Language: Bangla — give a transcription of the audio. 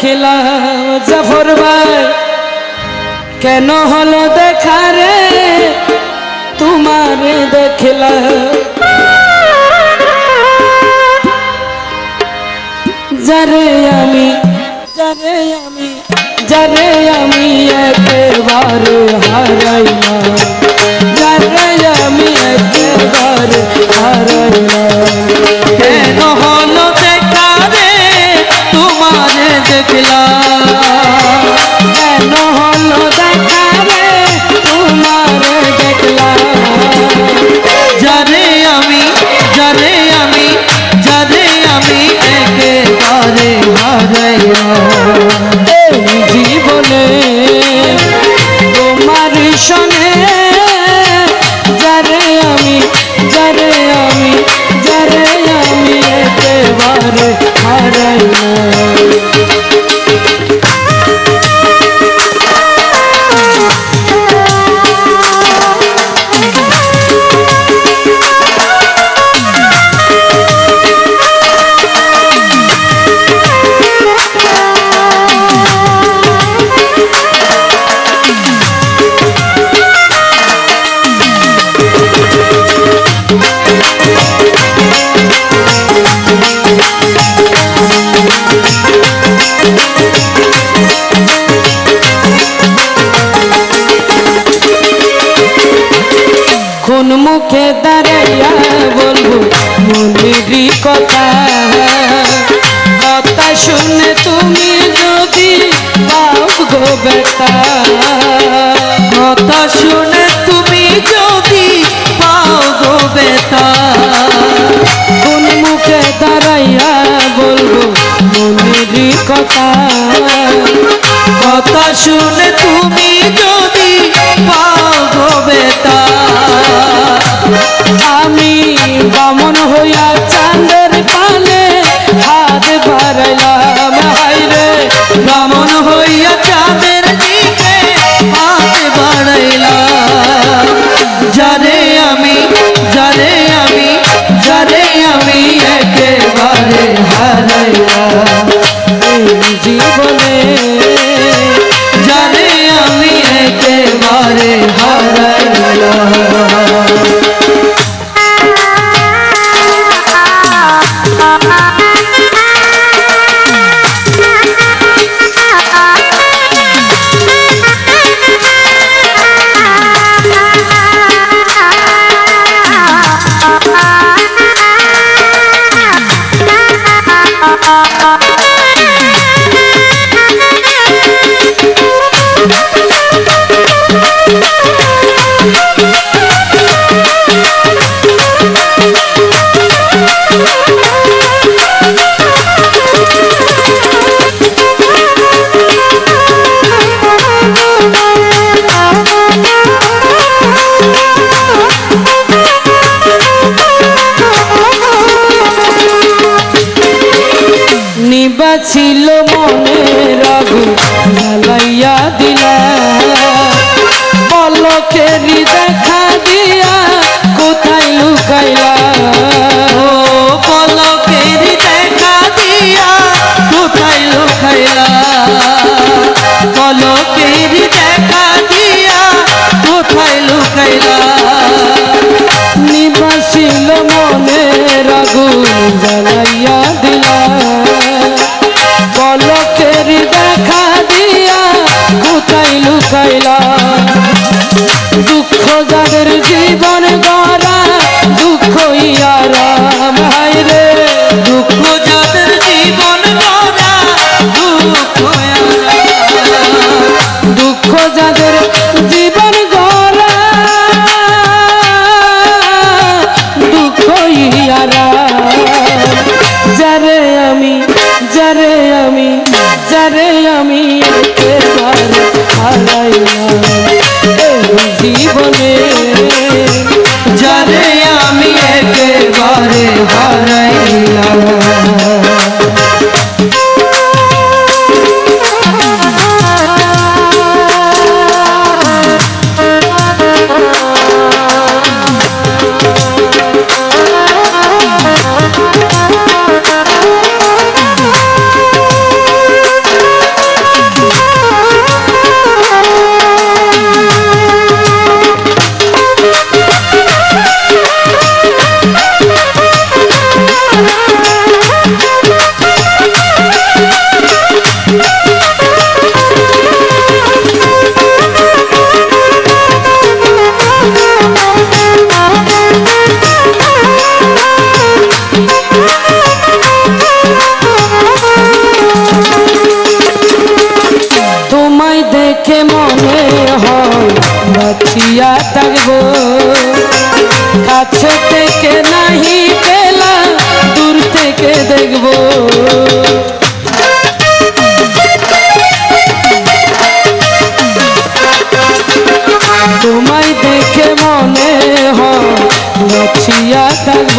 খেলাম জাফর ভাই। কেন হলো দেখারে তোমার দেখলাম। যারে আমি যারে আমি যারে আমি একবার হারাই কথা কথা শুনে তুমি যদি পাও গো বেতা মুখে দাঁড়াইয়া বলব মনের কথা। কথা শুনে চোখেরই দেখা দিয়া কোথায় লুকাইলা? ও পলকেরই দেখা দিয়া কোথায় লুকাইলা? পলকেরই দেখা আমি যারে আমি একেবারে হারাইলাম। জীবনে নচিয়া থাকব। কাছে থেকে নাহি পেলা, দূর থেকে দেখব। তোমায় দেখে মনে হয় বাঁচিয়া থাকব।